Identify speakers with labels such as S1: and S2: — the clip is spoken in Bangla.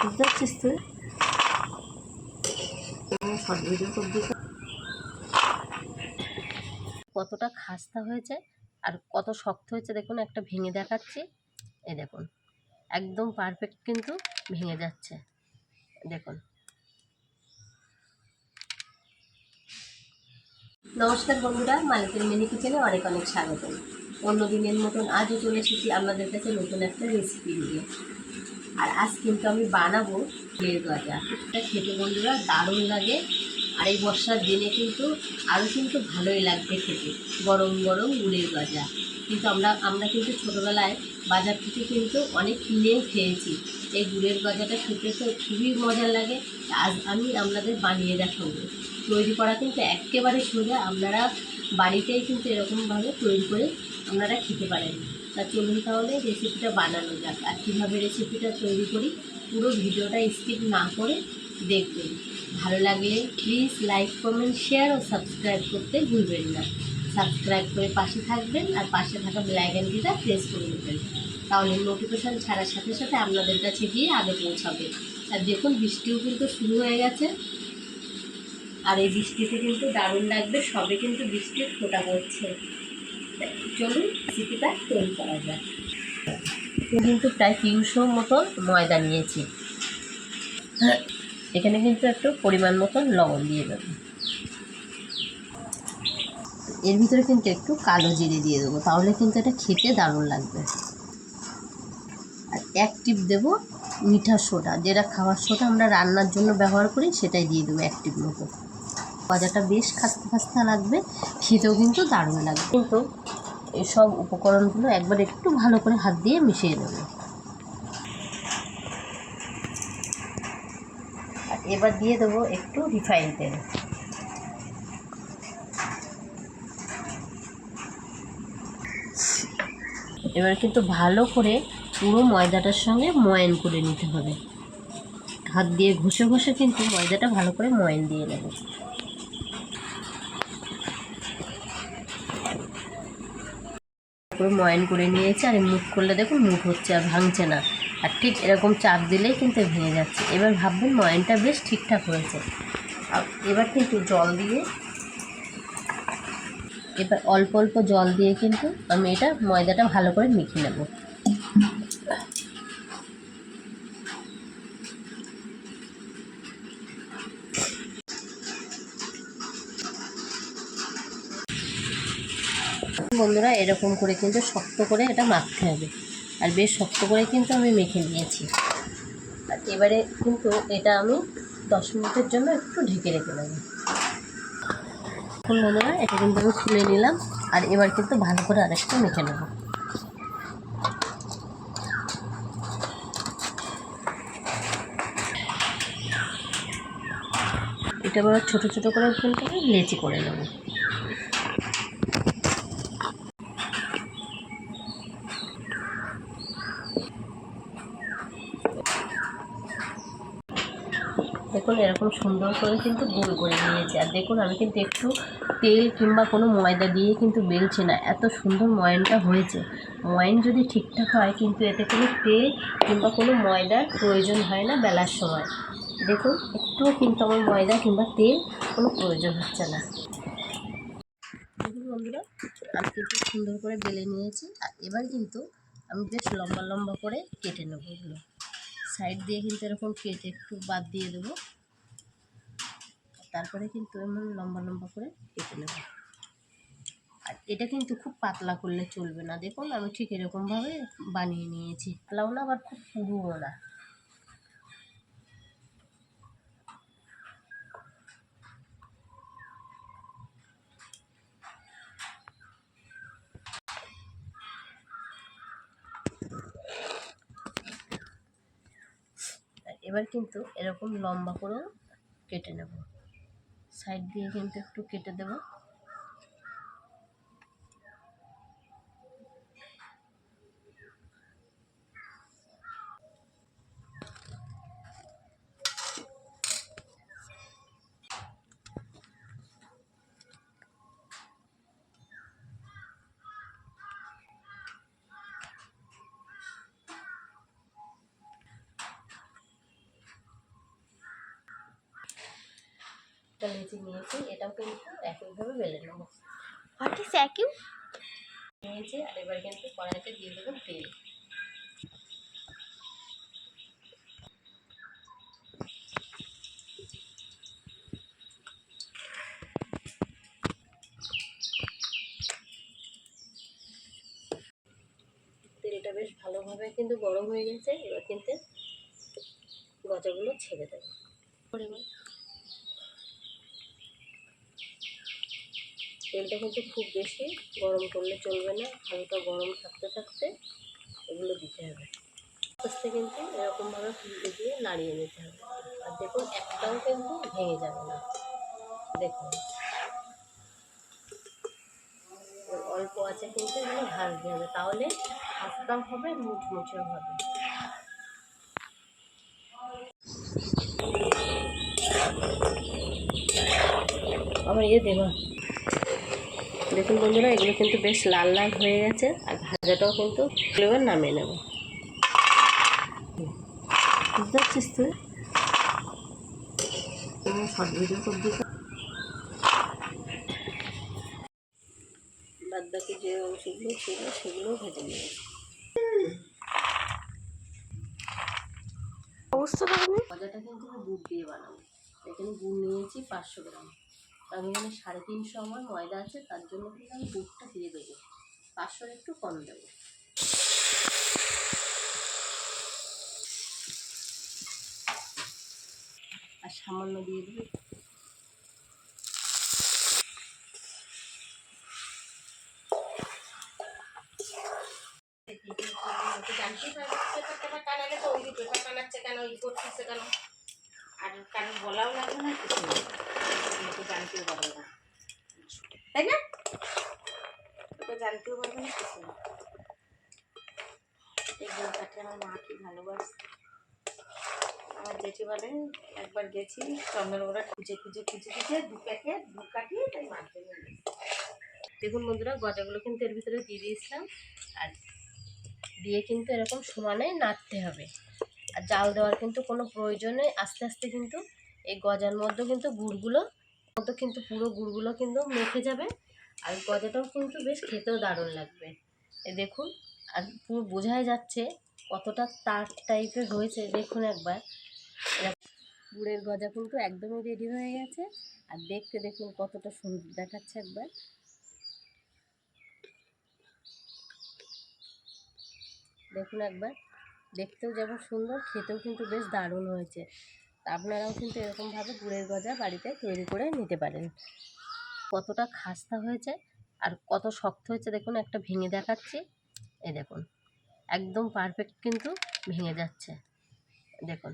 S1: বুঝতে পারছিস তুই কতটা খাস্তা হয়েছে আর কত শক্ত হয়েছে দেখুন, একটা ভেঙে দেখাচ্ছি। এই দেখুন, একদম পারফেক্ট কিন্তু ভেঙে যাচ্ছে। দেখুন। নমস্কার বন্ধুরা, মালিকের মিনি কিচেনে অনেক অনেক স্বাগত অন্য দিনের মতন আজও চলে এসেছি আপনাদের কাছে নতুন একটা রেসিপি নিয়ে। আর আজ কিন্তু আমি বানাবো বের গজা এটা খেতে বন্ধুরা দারুণ লাগে। আর এই বর্ষার দিনে কিন্তু আরও কিন্তু ভালোই লাগবে খেতে। গরম গরম গুড়ের গজা। কিন্তু আমরা আমরা কিন্তু ছোটোবেলায় বাজার থেকে কিন্তু অনেক কিনেও খেয়েছি। এই গুড়ের গজাটা খেতে তো খুবই মজা লাগে। আজ আমি আপনাদের বানিয়ে দেখাবো। তৈরি করা কিন্তু একেবারে সোজা। আপনারা বাড়িতেই কিন্তু এরকমভাবে তৈরি করে আপনারা খেতে পারেন। তা চলুন তাহলে রেসিপিটা বানানো যাক আর কীভাবে রেসিপিটা তৈরি করি পুরো ভিডিওটা স্কিপ না করে দেখবেন। ভালো লাগলে প্লিজ লাইক কমেন্ট শেয়ার ও সাবস্ক্রাইব করতে ভুলবেন না। সাবস্ক্রাইব করে পাশে থাকবেন আর পাশে থাকা বেলাইকানটিটা প্রেস করে নেবেন। তাহলে নোটিফিকেশান ছাড়ার সাথে সাথে আপনাদের কাছে গিয়ে আগে পৌঁছাবে। আর দেখুন, বৃষ্টিও কিন্তু শুরু হয়ে গেছে। আর এই বৃষ্টিতে কিন্তু দারুণ লাগবে, সবে কিন্তু বৃষ্টির ফোটা পড়ছে। চলুন রেসিপিটা তৈরি করা আমি কিন্তু প্রায় তিনশো মতন ময়দা নিয়েছি। এখানে কিন্তু একটু পরিমাণ মতন লবণ দিয়ে দেবো। এর ভিতরে কিন্তু একটু কালো জিরে দিয়ে দেবো, তাহলে কিন্তু এটা খেতে দারুণ লাগবে। আর এক টিপ দেবো মিঠা সোডা, যেটা খাওয়ার সোডা আমরা রান্নার জন্য ব্যবহার করি, সেটাই দিয়ে দেবো এক টিপ মতো। গজাটা বেশ খাস্তা খাস্তা লাগবে, খেতেও কিন্তু দারুণ লাগবে। কিন্তু এসব উপকরণগুলো একবার একটু ভালো করে হাত দিয়ে মিশিয়ে নেব। আর এবার দিয়ে দেবো একটু রিফাইন তেল। এবার কিন্তু ভালো করে পুরো ময়দাটার সঙ্গে ময়ান করে নিতে হবে। হাত দিয়ে ঘষে ঘষে কিন্তু ময়দাটা ভালো করে ময়ান দিয়ে নেব। করে ময়ন করে নিয়েছে আর মুখ করলে দেখুন মুখ হচ্ছে আর ভাঙছে না। আর ঠিক এরকম চাপ দিলেই কিন্তু ভেঙে যাচ্ছে। এবার ভাববেন ময়নটা বেশ ঠিকঠাক হয়েছে। এবার কিন্তু জল দিয়ে এবার অল্প অল্প জল দিয়ে কিন্তু আমি এটা ময়দাটা ভালো করে মেখে নেব। বন্ধুরা, এরকম করে কিন্তু শক্ত করে এটা মাখতে হবে। আর বেশ শক্ত করে কিন্তু আমি মেখে নিয়েছি। আর এবারে কিন্তু এটা আমি দশ মিনিটের জন্য একটু ঢেকে রেখে দেবো। এখন বন্ধুরা, এটা কিন্তু আমি খুলে নিলাম। আর এবার কিন্তু ভালো করে আরেকটা মেখে নেব। এটা এবার ছোটো ছোটো করে কিন্তু আমি লেচি করে নেব। দেখুন এরকম সুন্দর করে কিন্তু গোল করে নিয়েছি। আর দেখুন, আমি কিন্তু একটু তেল কিংবা কোনো ময়দা দিয়ে কিন্তু বেলছি না। এত সুন্দর ময়ানটা হয়েছে। ময়ান যদি ঠিকঠাক হয় কিন্তু এতে কোনো তেল কিংবা কোনো ময়দার প্রয়োজন হয় না বেলার সময়। দেখুন একটুও কিন্তু আমার ময়দা কিংবা তেল কোনো প্রয়োজন হচ্ছে না। দেখুন বন্ধুরা, আমি কিন্তু সুন্দর করে বেলে নিয়েছি। আর এবার কিন্তু আমি বেশ লম্বা লম্বা করে কেটে নেব এগুলো। সাইড দিয়ে কিন্তু এরকম কেটে একটু বাদ দিয়ে দেবো। তারপরে কিন্তু এমন লম্বা লম্বা করে কেটে নেব। আর এটা কিন্তু খুব পাতলা করলে চলবে না। দেখুন, আমি ঠিক এরকমভাবে বানিয়ে নিয়েছি। পাতলাও না আবার খুব পুরুও না। এবার কিন্তু এরকম লম্বা করেও কেটে নেব। সাইড দিয়ে কিন্তু একটু কেটে দেব। লেচি নিয়েছি এটাও কিন্তু একইভাবে বেলে নেব।
S2: হোয়াট ইজ অ্যাকিউ
S1: নিয়েছি আর এবার কিন্তু কড়াইতে দিয়ে দেবো তেল। তেলটা বেশ ভালোভাবে কিন্তু গরম হয়ে গেছে এবার কিন্তু গজাগুলো ছেড়ে দেবো। তেলটা কিন্তু খুব বেশি, গরম করলে চলবে না, হালকা গরম থাকতে থাকতে এগুলো দিতে হবে। আস্তে কিন্তু এরকমভাবে ফুলকে দিয়ে নাড়িয়ে নিতে হবে। আর দেখুন, একটাও কিন্তু ভেঙে যাবে না। দেখুন। অল্প আছে কিন্তু এগুলো ভাজতে হবে, তাহলে হাফটাও হবে মুচমুচেও হবে। আমার ইয়ে দেবা দেখুন বন্ধুরা এগুলো কিন্তু বেশ লাল লাল হয়ে গেছে আর ভাজাটাও কিন্তু এবার নামিয়ে নেব। বুঝতে পারছিস তুই? শর্ট ভিডিও করবি বাদ বাকি যে অংশগুলো ছিল সেগুলোও ভেজে নিয়েছি
S2: অবস্থা
S1: ভাজাটা কিন্তু গুড় দিয়ে বানাবো। এখানে গুড় নিয়েছি পাঁচশো গ্রাম। আমি এখানে সাড়ে তিনশো আমার ময়দা আছে, তার জন্য কিন্তু আমি গুড়টা দিয়ে দেবো। পাঁচশোর একটু কম দেবো। আর সামান্য দিয়ে দেবো।
S3: টানাচ্ছে কেন ই করতেছে কেন আর কারণ বলাও লাগবে না, কিছু জানতেও পারবে না। তাই না? তো জানতেও পারবে না কিছু না। এই কাঠে আমার মা কি ভালোবাসে। আমার জেঠি বলে, একবার গেছি চন্দ্রগোড়া খুঁজে খুঁজে খুঁজে খুঁজে, দু প্যাকেট দু কাঠিয়ে তাই নিয়ে
S1: দেখুন বন্ধুরা গজাগুলো কিন্তু এর ভিতরে দিয়ে দিয়েছিলাম। আর দিয়ে কিন্তু এরকম সমানে নাড়তে হবে। আর জাল দেওয়ার কিন্তু কোনো প্রয়োজন নেই। আস্তে আস্তে কিন্তু এই গজার মধ্যে কিন্তু গুড়গুলো মতো কিন্তু পুরো গুড়গুলো কিন্তু মেখে যাবে। আর গজাটাও কিন্তু বেশ খেতেও দারুণ লাগবে। এ দেখুন, আর পুরো বোঝাই যাচ্ছে কতটা তার টাইপের হয়েছে। দেখুন একবার। গুড়ের গজা কিন্তু একদমই রেডি হয়ে গেছে। আর দেখতে দেখুন কতটা সুন্দর দেখাচ্ছে একবার। দেখুন একবার, দেখতেও যেমন সুন্দর, খেতেও কিন্তু বেশ দারুণ হয়েছে। আপনারাও কিন্তু এরকমভাবে গুড়ের গজা বাড়িতে তৈরি করে নিতে পারেন। কতটা খাস্তা হয়েছে আর কত শক্ত হয়েছে দেখুন, একটা ভেঙে দেখাচ্ছি। এ দেখুন, একদম পারফেক্ট কিন্তু ভেঙে যাচ্ছে। দেখুন